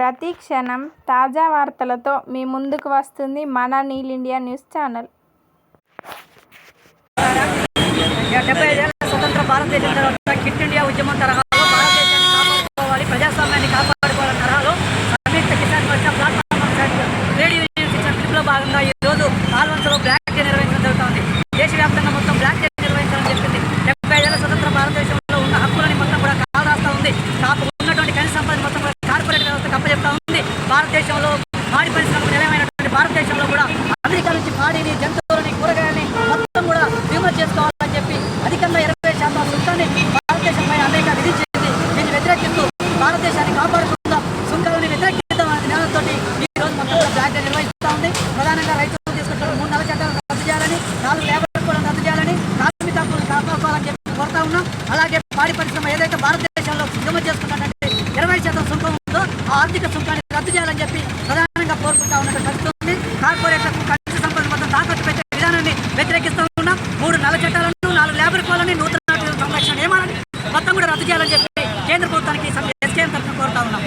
ప్రతి క్షణం తాజా వార్తలతో మీ ముందుకు వస్తుంది మన నీల్ ఇండియా న్యూస్ ఛానల్. డెబ్బై ఐదేళ్ళ స్వతంత్ర భారతదేశం తర్వాత కిట్ ఇండియా ఉద్యమం తరహాలో భారతదేశాన్ని కాపాడుకోవాలి ప్రజాస్వామ్యాన్ని కాపాడుకోవాలని తరహాలో సంయుక్త కిసాన్ మోర్చా ప్లాట్ఫామ్ భాగంగా ఈ రోజు బ్లాక్ డే జరుగుతోంది దేశవ్యాప్తంగా మొత్తం బ్లాక్ డే నిర్వహించడం జరిగింది డెబ్బై ఐదేళ్ళ స్వతంత్ర భారతదేశంలో ఉన్న హక్కులని మొత్తం కూడా కాదాస్తా ఉంది కాపు ఉన్నటువంటి ఖనిజ సంపద మొత్తం కూడా కార్పొరేట్ వ్యవస్థకు అప్పచెప్తా ఉంది భారతదేశంలో పాడి పరిశ్రమకు నిలయమైనటువంటి భారతదేశంలో కూడా అమెరికా నుంచి పాడిని జంతువులని కూరగాయలని మొత్తం కూడా దిగుమతి చేసుకోవాలని చెప్పి అధికంగా ఇరవై శాతం సుంకాన్ని భారతదేశంపై అమెరికా విధించింది. దీన్ని వ్యతిరేకిస్తూ భారతదేశాన్ని కాపాడుకుందాం సుంకాలని వ్యతిరేకిద్దాం అనే నినాదంతో ఈ రోజు మొత్తం జాగ్రత్త నిర్వహిస్తూ ఉంది. ప్రధానంగా రైతులు తీసుకుంటున్న మూడు నెలల చట్టాలను రద్దు చేయాలని నాలుగు లేబర్ కూడా రద్దు చేయాలని కార్మిక హక్కులను కాపాడుకోవాలని చెప్పి కోరుతా ఉన్నాం. అలాగే పాడి పరిశ్రమ ఏదైతే భారతదేశంలో దిగుమతి చేసుకున్నటువంటి ఇరవై శాతం సుంకం ఉందో ఆ ఆర్థిక సుంకాన్ని రద్దు చేయాలని చెప్పి ప్రధాన కోరుకుంటా ఉన్నట్టు కలుస్తుంది. కార్పొరేట్లకు సంపద మొత్తం తాకట్టు పెట్టే విధానాన్ని వ్యతిరేకిస్తూ ఉన్నాం. మూడు నల్ల చట్టాలను నాలుగు లేబర్ పాలని నూతన సంరక్షణ నియమాలని మొత్తం కూడా రద్దు చేయాలని చెప్పి కేంద్ర ప్రభుత్వానికి ఎస్కేఎం తరఫున కోరుతా ఉన్నాం.